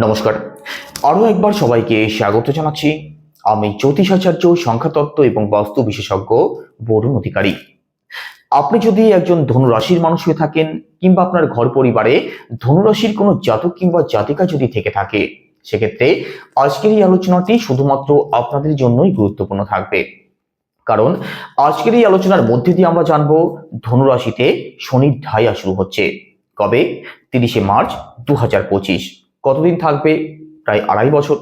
নমস্কার। আরও একবার সবাইকে স্বাগত জানাচ্ছি। আমি জ্যোতিষাচার্য সংখ্যাতত্ত্ব এবং বাস্তু বিশেষজ্ঞ বরুণ অধিকারী। আপনি যদি একজন ধনুরাশির মানুষ হয়ে থাকেন কিংবা আপনার ঘর পরিবারে ধনুরাশির কোনো জাতক কিংবা জাতিকা যদি থেকে থাকে, সেক্ষেত্রে আজকের এই আলোচনাটি শুধুমাত্র আপনাদের জন্যই গুরুত্বপূর্ণ থাকবে। কারণ আজকের এই আলোচনার মধ্যে দিয়ে আমরা জানব, ধনুরাশিতে শনির ঢাইয়া শুরু হচ্ছে। কবে? তিরিশে মার্চ দু হাজার পঁচিশ। কতদিন থাকবে? প্রায় আড়াই বছর।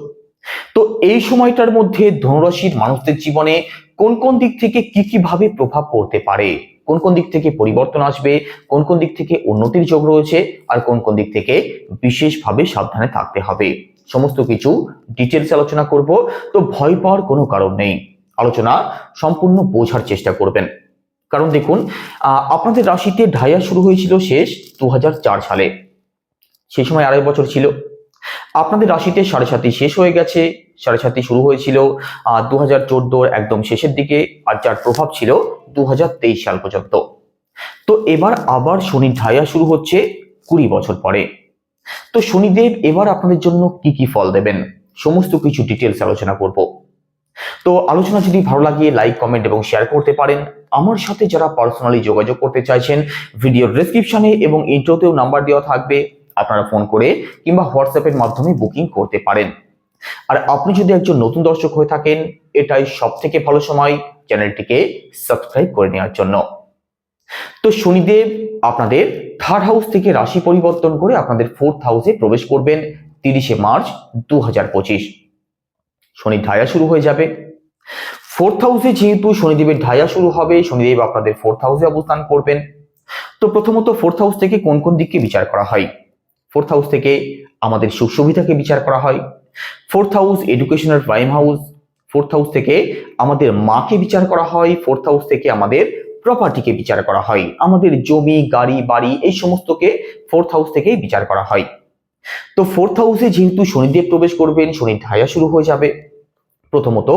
তো এই সময়টার মধ্যে ধনুরাশির মানুষদের জীবনে কোন কোন দিক থেকে কি কি ভাবে প্রভাব পড়তে পারে? কোন কোন দিক থেকে পরিবর্তন আসবে? কোন কোন দিক থেকে উন্নতির যোগ রয়েছে? আর কোন কোন দিক থেকে বিশেষভাবে সাবধানে থাকতে হবে? সমস্ত কিছু ডিটেলস আলোচনা করব। তো ভয় পাওয়ার কোনো কারণ নেই। আলোচনা সম্পূর্ণ বোঝার চেষ্টা করবেন। কারণ দেখুন আপনাদের রাশিতে ঢাইয়া শুরু হয়েছিল শেষ দু হাজার চার সালে। সেই সময় আড়াই বছর ছিল। আপনাদের রাশিতে সাড়ে সাতি শেষ হয়ে গেছে। সাড়ে সাতি শুরু হয়েছিল। দু হাজার চোদ্দোর একদম শেষের দিকে আর যার প্রভাব ছিল দু হাজার তেইশ সাল পর্যন্ত। তো এবার আবার শনি ঢাইয়া শুরু হচ্ছে কুড়ি বছর পরে। তো শনিদেব এবার আপনাদের জন্য কি কি ফল দেবেন? সমস্ত কিছু ডিটেলস আলোচনা করব। তো আলোচনা যদি ভালো লাগে লাইক কমেন্ট এবং শেয়ার করতে পারেন, আমার সাথে যারা পার্সোনালি যোগাযোগ করতে চাইছেন ভিডিওর ডেসক্রিপশনে এবং ইন্ট্রোতেও নাম্বার দেওয়া থাকবে। আপনারা ফোন করে কিংবা হোয়াটসঅ্যাপের মাধ্যমে বুকিং করতে পারেন। আর আপনি যদি একজন নতুন দর্শক হয়ে থাকেন, এটাই সব থেকে ভালো সময় চ্যানেলটিকে সাবস্ক্রাইব করে নেওয়ার জন্য। তো শনিদেব, আপনাদের থার্ড হাউস থেকে রাশি পরিবর্তন করে আপনাদের ফোর্থ হাউসে প্রবেশ করবেন তিরিশে মার্চ দু হাজার পঁচিশ। শনি ঢায়া শুরু হয়ে যাবে। ফোর্থ হাউসে যেহেতু শনিদেবের ঢায়া শুরু হবে, শনিদেব আপনাদের ফোর্থ হাউসে অবস্থান করবেন। তো প্রথমত ফোর্থ হাউস থেকে কোন কোন দিককে বিচার করা হয়? ফোর্থ হাউস থেকে আমাদের সুখ সুবিধাকে বিচার করা হয়। ফোর্থ হাউস এডুকেশনের প্রাইম হাউস ফোর্থ হাউস থেকে আমাদের মাকে বিচার করা হয়। ফোর্থ হাউস থেকে আমাদের প্রপার্টিকে বিচার করা হয়। আমাদের জমি, গাড়ি, বাড়ি, এই সমস্তকে ফোর্থ হাউস থেকেই বিচার করা হয়। তো ফোর্থ হাউসে যেহেতু শনিদেব প্রবেশ করবেন শনি ধায়া শুরু হয়ে যাবে। প্রথমত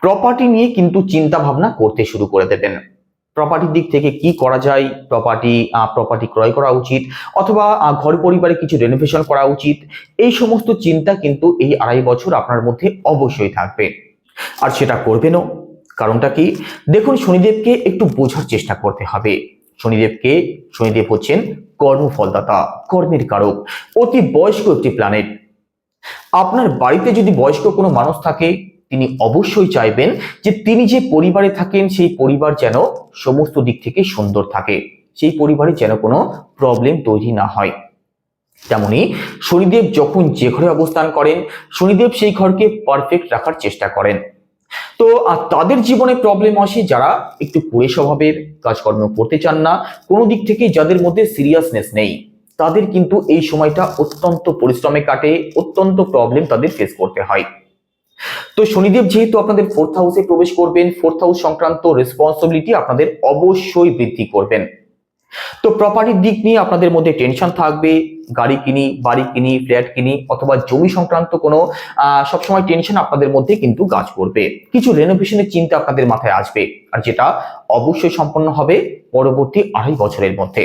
প্রপার্টি নিয়ে কিন্তু চিন্তা ভাবনা করতে শুরু করে দেবেন। প্রপার্টির দিক থেকে কি করা যায় প্রপার্টি প্রপার্টি ক্রয় করা উচিত, অথবা ঘর পরিবারে কিছু রেনোভেশন করা উচিত, এই সমস্ত চিন্তা কিন্তু এই আড়াই বছর আপনার মধ্যে অবশ্যই থাকবে। আর সেটা করবেনও। কারণটা কি? দেখুন, শনিদেবকে একটু বোঝার চেষ্টা করতে হবে। শনিদেবকে, শনিদেব হচ্ছেন কর্মফলদাতা, কর্মের কারক, অতি বয়স্ক একটি প্ল্যানেট আপনার বাড়িতে যদি বয়স্ক কোনো মানুষ থাকে তিনি অবশ্যই চাইবেন যে তিনি যে পরিবারে থাকেন সেই পরিবার যেন সমস্ত দিক থেকে সুন্দর থাকে। সেই পরিবারে যেন কোনো প্রবলেম তৈরি না হয়। তেমনি শনিদেব যখন যে ঘরে অবস্থান করেন শনিদেব সেই ঘরকে পারফেক্ট রাখার চেষ্টা করেন। তো আহ, তাদের জীবনে প্রবলেম আসে যারা একটু কুড়ে স্বভাবের কাজকর্ম করতে চান না কোনো দিক থেকে যাদের মধ্যে সিরিয়াসনেস নেই তাদের কিন্তু এই সময়টা অত্যন্ত পরিশ্রমে কাটে অত্যন্ত প্রবলেম তাদের ফেস করতে হয়। তো শনিদেব যেহেতু আপনাদের ফোর্থ হাউসে প্রবেশ করবেন ফোর্থ হাউস সংক্রান্ত রেসপন্সিবিলিটি আপনাদের অবশ্যই বৃদ্ধি করবেন। তো প্রপার্টির দিক নিয়ে আপনাদের মধ্যে টেনশন থাকবে, গাড়ি কিনি, বাড়ি কিনি ফ্ল্যাট কিনি, অথবা জমি সংক্রান্ত কোনো সবসময় টেনশন আপনাদের মধ্যে কিন্তু কাজ করবে। কিছু রেনোভেশনের চিন্তা আপনাদের মাথায় আসবে, আর যেটা অবশ্যই সম্পন্ন হবে পরবর্তী আড়াই বছরের মধ্যে।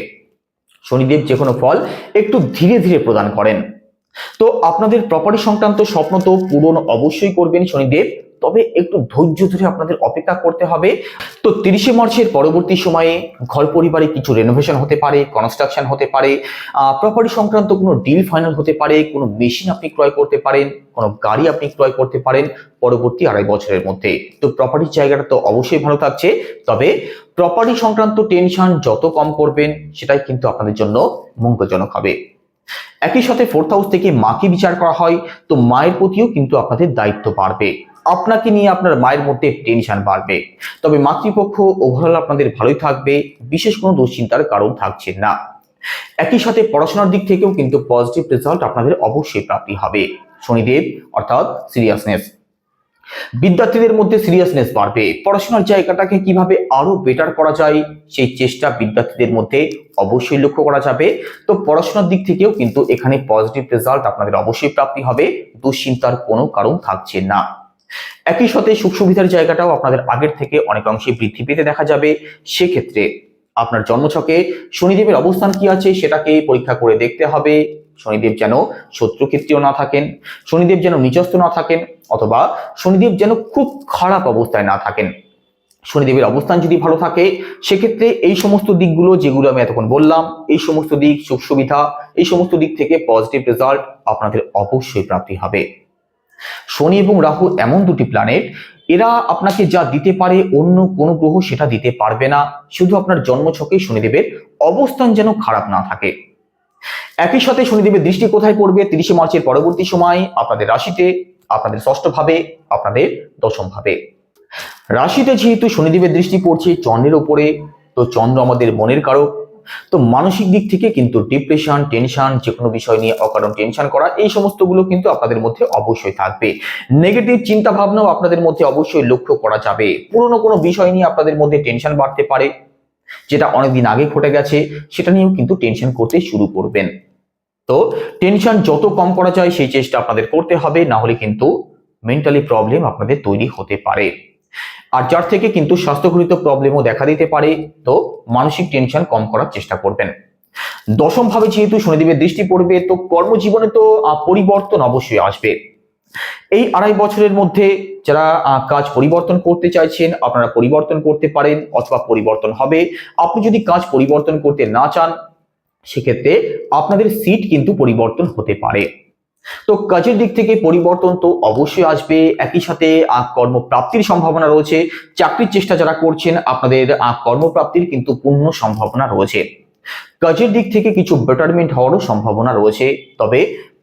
শনিদেব যে কোনো ফল একটু ধীরে ধীরে প্রদান করেন। তো আপনাদের প্রপার্টি সংক্রান্ত স্বপ্ন তো পূরণ অবশ্যই করবেন শনিদেব, তবে একটু ধৈর্য ধরে আপনাদের অপেক্ষা করতে হবে। তো তিরিশে মার্চের পরবর্তী সময়ে ঘর পরিবারে কিছু রেনোভেশন হতে পারে কনস্ট্রাকশন হতে পারে প্রপার্টি সংক্রান্ত কোনো ডিল ফাইনাল হতে পারে, কোনো মেশিন আপনি ক্রয় করতে পারেন, কোনো গাড়ি আপনি ক্রয় করতে পারেন পরবর্তী আড়াই বছরের মধ্যে। তো প্রপার্টির জায়গাটা তো অবশ্যই ভালো থাকছে, তবে প্রপার্টি সংক্রান্ত টেনশন যত কম করবেন, সেটাই কিন্তু আপনাদের জন্য মঙ্গলজনক হবে। একই সাথে ফোর্থ হাউস থেকে মাকে বিচার করা হয়, তো মায়ের প্রতিও কিন্তু আপনাদের দায়িত্ব বাড়বে। আপনাকে নিয়ে আপনার মায়ের মধ্যে টেনশন বাড়বে। তবে মাতৃপক্ষ ওভারঅল আপনাদের ভালোই থাকবে, বিশেষ কোনো দুশ্চিন্তার কারণ থাকছে না। একই সাথে পড়াশোনার দিক থেকেও কিন্তু পজিটিভ রেজাল্ট আপনাদের অবশ্যই প্রাপ্তি হবে। শনিদেব, অর্থাৎ সিরিয়াসনেস বিদ্যার্থীদের মধ্যে সিরিয়াসনেস বাড়বে। পড়াশোনার জায়গাটাকে কীভাবে আরও বেটার করা যায়, সেই চেষ্টা বিদ্যার্থীদের মধ্যে অবশ্যই লক্ষ্য করা যাবে। তো পড়াশোনার দিক থেকেও কিন্তু এখানে পজিটিভ রেজাল্ট আপনাদের অবশ্যই প্রাপ্তি হবে, দুশ্চিন্তার কোনো কারণ থাকছে না। একই সাথে সুখ সুবিধার জায়গাটাও আপনাদের আগের থেকে অনেক অংশে বৃদ্ধি পেতে দেখা যাবে। সেক্ষেত্রে আপনার জন্মছকে শনিদেবের অবস্থান কি আছে সেটাকে পরীক্ষা করে দেখতে হবে। শনিদেব যেন শত্রু শত্রুক্ষেত্রীয় না থাকেন, শনিদেব যেন নিচস্থ না থাকেন অথবা শনিদেব যেন খুব খারাপ অবস্থায় না থাকেন। শনিদেবের অবস্থান যদি ভালো থাকে, সেক্ষেত্রে এই সমস্ত দিকগুলো যেগুলো আমি এতক্ষণ বললাম, এই সমস্ত দিক সুখ সুবিধা, এই সমস্ত দিক থেকে পজিটিভ রেজাল্ট আপনাদের অবশ্যই প্রাপ্তি হবে। শনি এবং রাহু এমন দুটি প্ল্যানেট এরা আপনাকে যা দিতে পারে, অন্য কোনো গ্রহ সেটা দিতে পারবে না। শুধু আপনার জন্মছকে শনিদেবের অবস্থান যেন খারাপ না থাকে। একই সাথে শনিদেবের দৃষ্টি কোথায় পড়বে? তিরিশে মার্চের পরবর্তী সময় আপনাদের রাশিতে আপনাদের ষষ্ঠ ভাবে আপনাদের দশম ভাবে রাশিতে যেহেতু শনিদেবের দৃষ্টি পড়ছে চন্দ্রের ওপরে, তো চন্দ্র আমাদের মনের কারক। তো মানসিক দিক থেকে কিন্তু ডিপ্রেশন টেনশন যে কোনো বিষয় নিয়ে অকারণ টেনশন করা, এই সমস্তগুলো কিন্তু আপনাদের মধ্যে অবশ্যই থাকবে। নেগেটিভ চিন্তা ভাবনাও আপনাদের মধ্যে অবশ্যই লক্ষ্য করা যাবে। পুরনো কোনো বিষয় নিয়ে আপনাদের মধ্যে টেনশন বাড়তে পারে, যেটা অনেকদিন আগে ঘটে গেছে, সেটা নিয়েও কিন্তু টেনশন করতে শুরু করবেন। তো টেনশন যত কম করা যায় সেই চেষ্টা আপনাদের করতে হবে না হলে কিন্তু মেন্টালি প্রবলেম আপনাদের তৈরি হতে পারে। আর যার থেকে কিন্তু স্বাস্থ্যঘটিত প্রবলেমও দেখা দিতে পারে, তো মানসিক টেনশন কম করার চেষ্টা করবেন। দশম ভাবে যেহেতু শনিদেবের দৃষ্টি পড়বে, তো কর্মজীবনে তো পরিবর্তন অবশ্যই আসবে। এই আড়াই বছরের মধ্যে যারা কাজ পরিবর্তন করতে চাইছেন, আপনারা পরিবর্তন করতে পারেন অথবা পরিবর্তন হবে। আপনি যদি কাজ পরিবর্তন করতে না চান সেক্ষেত্রে আপনাদের সিট কিন্তু পরিবর্তন হতে পারে। তো কাজের দিক থেকে পরিবর্তন তো অবশ্যই আসবে। একই সাথে কর্মপ্রাপ্তির সম্ভাবনা রয়েছে। চাকরির চেষ্টা যারা করছেন, আপনাদের কর্মপ্রাপ্তির কিন্তু পূর্ণ সম্ভাবনা রয়েছে। কাজের দিক থেকে কিছু বেটারমেন্ট হওয়ারও সম্ভাবনা রয়েছে। তবে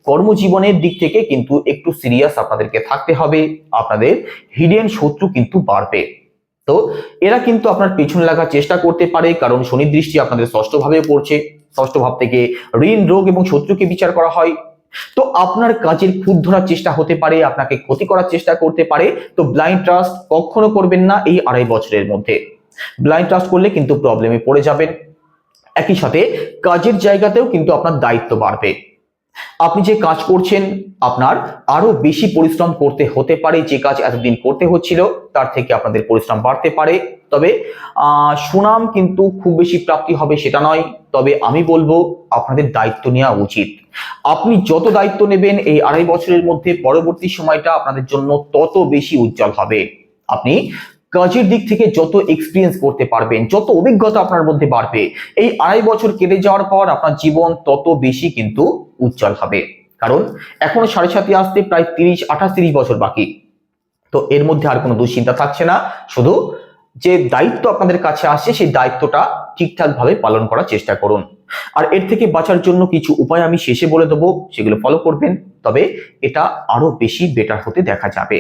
কর্মজীবনের দিক থেকে কিন্তু একটু সিরিয়াস আপনাদেরকে থাকতে হবে। আপনাদের হিডেন শত্রু কিন্তু বাড়বে। তো এরা কিন্তু আপনার পেছনে লাগার চেষ্টা করতে পারে। কারণ শনির দৃষ্টি আপনাদের ষষ্ঠ ভাবে পড়ছে। ষষ্ঠ ভাব থেকে ঋণ, রোগ এবং শত্রুকে বিচার করা হয়। তো আপনার কাজের খুদ ধরার চেষ্টা হতে পারে, আপনাকে ক্ষতি করার চেষ্টা করতে পারে। তো ব্লাইন্ড ট্রাস্ট কখনো করবেন না এই আড়াই বছরের মধ্যে। ব্লাইন্ড ট্রাস্ট করলে কিন্তু প্রবলেমে পড়ে যাবেন। একই সাথে কাজের জায়গাতেও কিন্তু আপনার দায়িত্ব বাড়বে। আপনি যে কাজ করছেন, আপনার আরও বেশি পরিশ্রম করতে হতে পারে, যে কাজ এতদিন করতে হচ্ছিল, তার থেকে আপনাদের পরিশ্রম বাড়তে পারে। তবে সুনাম কিন্তু খুব বেশি প্রাপ্তি হবে সেটা নয়। তবে আমি বলব, আপনাদের দায়িত্ব নেওয়া উচিত। আপনি যত দায়িত্ব নেবেন, এই আড়াই বছরের মধ্যে পরবর্তী সময়টা আপনাদের জন্য তত বেশি উজ্জ্বল হবে। আপনি কাজের দিক থেকে যত এক্সপিরিয়েন্স করতে পারবেন, যত অভিজ্ঞতা আপনার মধ্যে বাড়বে, এই আড়াই বছর কেটে যাওয়ার পর আপনার জীবন তত বেশি কিন্তু উজ্জ্বল হবে। কারণ এখনও সাড়ে সাথে আসতে প্রায় তিরিশ, আঠাশ, তিরিশ বছর বাকি। তো এর মধ্যে আর কোনো দুশ্চিন্তা থাকছে না। শুধু যে দায়িত্ব আপনাদের কাছে আসছে, সেই দায়িত্বটা ঠিকঠাক ভাবে পালন করার চেষ্টা করুন। আর এর থেকে বাঁচার জন্য কিছু উপায় আমি শেষে বলে দেবো, সেগুলো ফলো করবেন। তবে এটা আরও বেশি বেটার হতে দেখা যাবে।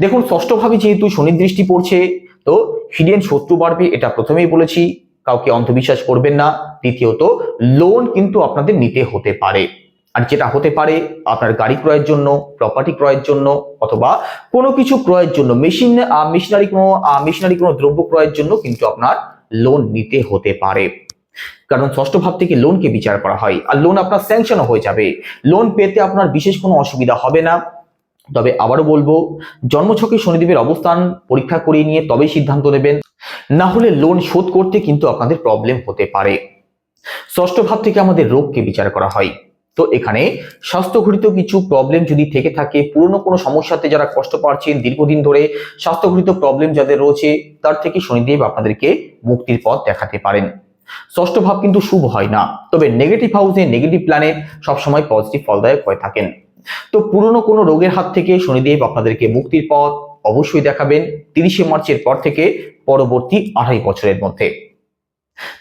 দেখুন, ষষ্ঠভাবে যেহেতু শনির দৃষ্টি পড়ছে, তো হিডেন শত্রু বাড়বে, এটা প্রথমেই বলেছি, কাউকে অন্ধবিশ্বাস করবেন না। দ্বিতীয়ত লোন কিন্তু আপনাদের নিতে হতে পারে। আর যেটা হতে পারে, আপনার গাড়ি ক্রয়ের জন্য প্রপার্টি ক্রয়ের জন্য, অথবা কোনো কিছু ক্রয়ের জন্য মেশিন মেশিনারি কোনো মেশিনারি কোনো দ্রব্য ক্রয়ের জন্য কিন্তু আপনার লোন নিতে হতে পারে। কারণ ষষ্ঠ ভাব থেকে লোনকে বিচার করা হয়। আর লোন আপনার স্যাংশনও হয়ে যাবে। লোন পেতে আপনার বিশেষ কোনো অসুবিধা হবে না। তবে আবারও বলব, জন্মছকে শনিদেবের অবস্থান পরীক্ষা করিয়ে নিয়ে তবেই সিদ্ধান্ত নেবেন। না হলে লোন শোধ করতে কিন্তু আপনাদের প্রবলেম হতে পারে। ষষ্ঠ ভাব থেকে আমাদের রোগকে বিচার করা হয়। তো এখানে স্বাস্থ্যঘটিত কিছু প্রবলেম যদি থেকে থাকে, পুরনো কোনো সমস্যাতে যারা কষ্ট পাচ্ছেন, দীর্ঘদিন ধরে স্বাস্থ্যঘটিত প্রবলেম যাদের রয়েছে, তার থেকে শনিদেব আপনাদেরকে মুক্তির পথ দেখাতে পারেন। ষষ্ঠ ভাব কিন্তু শুভ হয় না। তবে নেগেটিভ হাউসে নেগেটিভ প্ল্যানেট সবসময় পজিটিভ ফলদায়ক হয়ে থাকেন। তো পুরনো কোনো রোগের হাত থেকে শনিদেব আপনাদেরকে মুক্তির পথ অবশ্যই দেখাবেন তিরিশে মার্চের পর থেকে পরবর্তী আড়াই বছরের মধ্যে।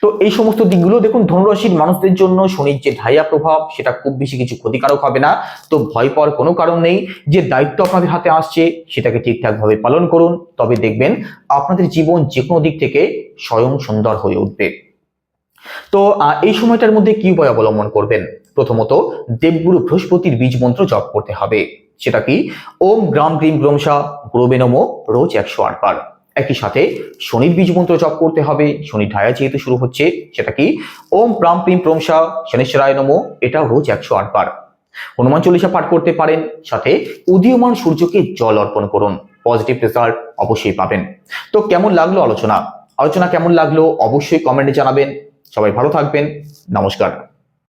তো এই সমস্ত দিকগুলো দেখুন, ধনুরাশির মানুষদের জন্য শনির যে ঢাইয়া প্রভাব, সেটা খুব বেশি কিছু ক্ষতিকারক হবে না। তো ভয় পাওয়ার কোনো কারণ নেই। যে দায়িত্ব আপনাদের হাতে আসছে, সেটাকে ঠিকঠাক ভাবে পালন করুন। তবে দেখবেন, আপনাদের জীবন যে কোনো দিক থেকে স্বয়ং সুন্দর হয়ে উঠবে। তো এই সময়টার মধ্যে কি উপায় অবলম্বন করবেন? প্রথমত দেবগুরু বৃহস্পতির বীজ মন্ত্র জপ করতে হবে। সেটা কি? ওম গ্রাম গ্রিম গ্রমসা গুরবে নমো, রোজ একশো আট বার। একই সাথে শনির বীজ মন্ত্র জপ করতে হবে শনি ঢায়া যেহেতু শুরু হচ্ছে, সেটা কি? ওম প্রাম প্রিম প্রমসা শনেশ্বরায় নমো এটাও রোজ একশো আট বার। হনুমান চল্লিশা পাঠ করতে পারেন, সাথে উদীয়মান সূর্যকে জল অর্পণ করুন পজিটিভ রেজাল্ট অবশ্যই পাবেন। তো কেমন লাগল আলোচনা? আলোচনা কেমন লাগল? অবশ্যই কমেন্টে জানাবেন। সবাই ভালো থাকবেন। নমস্কার।